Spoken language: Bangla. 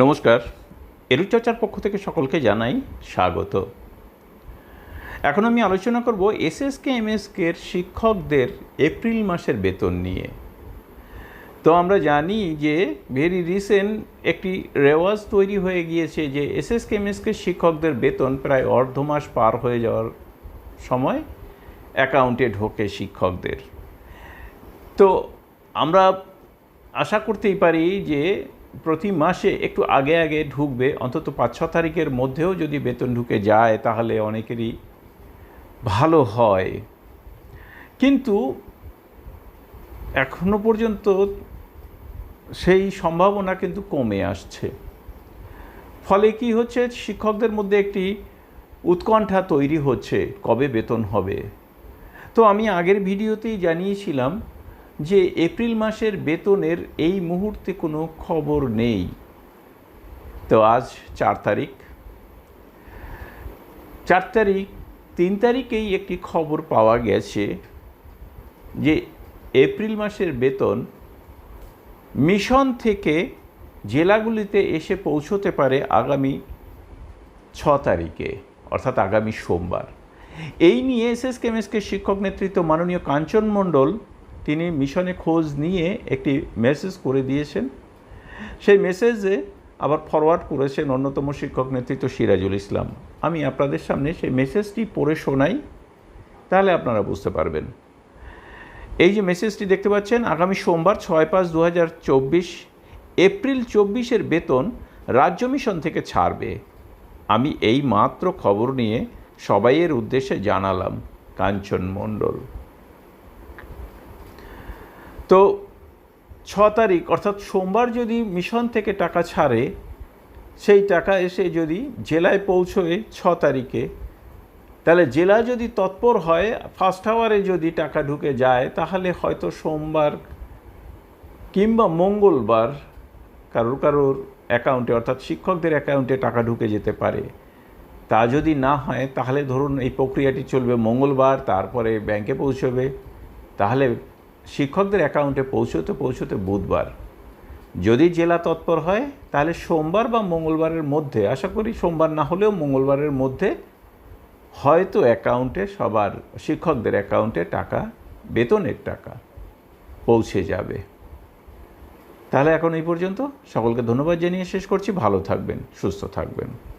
নমস্কার, এরুচর্চার পক্ষ থেকে সকলকে জানাই স্বাগত। এখন আমি আলোচনা করব এসএসকে এমএসকের শিক্ষকদের এপ্রিল মাসের বেতন নিয়ে। তো আমরা জানি যে ভেরি রিসেন্ট একটি রেওয়াজ তৈরি হয়ে গিয়েছে যে এসএসকে, এমএসকে শিক্ষকদের বেতন প্রায় অর্ধ মাস পার হয়ে যাওয়ার সময় অ্যাকাউন্টে ঢোকে শিক্ষকদের। তো আমরা আশা করতেই পারি যে প্রতি মাসে একটু আগে আগে ঢুকবে, অন্তত পাঁচ ছ তারিখের মধ্যেও যদি বেতন ঢুকে যায় তাহলে অনেকেরই ভালো হয়। কিন্তু এখনও পর্যন্ত সেই সম্ভাবনা কিন্তু কমে আসছে। ফলে কি হচ্ছে? শিক্ষকদের মধ্যে একটি উৎকণ্ঠা তৈরি হচ্ছে, কবে বেতন হবে? তো আমি আগের ভিডিওতেই জানিয়েছিলাম যে এপ্রিল মাসের বেতনের এই মুহূর্তে কোনো খবর নেই। তো আজ চার তারিখ। চার তারিখ, তিন তারিখেই একটি খবর পাওয়া গেছে যে এপ্রিল মাসের বেতন মিশন থেকে জেলাগুলিতে এসে পৌঁছতে পারে আগামী ছ তারিখে, অর্থাৎ আগামী সোমবার। এই নিয়ে এস এস কেমএসকে শিক্ষক নেতৃত্ব মাননীয় কাঞ্চন মণ্ডল তিনি মিশনে খোঁজ নিয়ে একটি মেসেজ করে দিয়েছেন। সেই মেসেজে আবার ফরওয়ার্ড করেছেন অন্যতম শিক্ষক নেতৃত্ব সিরাজুল ইসলাম। আমি আপনাদের সামনে সেই মেসেজটি পড়ে শোনাই, তাহলে আপনারা বুঝতে পারবেন। এই যে মেসেজটি দেখতে পাচ্ছেন, আগামী সোমবার ছয় পাঁচ দু এপ্রিল চব্বিশের বেতন রাজ্য মিশন থেকে ছাড়বে। আমি এই মাত্র খবর নিয়ে সবাইয়ের উদ্দেশ্যে জানালাম, কাঞ্চন মণ্ডল। তো ছ তারিখ, অর্থাৎ সোমবার যদি মিশন থেকে টাকা ছাড়ে, সেই টাকা এসে যদি জেলায় পৌঁছয় ছ তারিখে, তাহলে জেলা যদি তৎপর হয় ফার্স্ট আওয়ারে যদি টাকা ঢুকে যায়, তাহলে হয়তো সোমবার কিংবা মঙ্গলবার কারোর কারোর অ্যাকাউন্টে অর্থাৎ শিক্ষকদের অ্যাকাউন্টে টাকা ঢুকে যেতে পারে। তা যদি না হয়, তাহলে ধরুন এই প্রক্রিয়াটি চলবে মঙ্গলবার, তারপরে ব্যাংকে পৌঁছবে, তাহলে শিক্ষকদের অ্যাকাউন্টে পৌঁছতে পৌঁছতে বুধবার। যদি জেলা তৎপর হয়, তাহলে সোমবার বা মঙ্গলবারের মধ্যে, আশা করি সোমবার না হলেও মঙ্গলবারের মধ্যে হয়তো অ্যাকাউন্টে সবার, শিক্ষকদের অ্যাকাউন্টে টাকা, বেতনের টাকা পৌঁছে যাবে। তাহলে এখন এই পর্যন্ত। সকলকে ধন্যবাদ জানিয়ে শেষ করছি। ভালো থাকবেন, সুস্থ থাকবেন।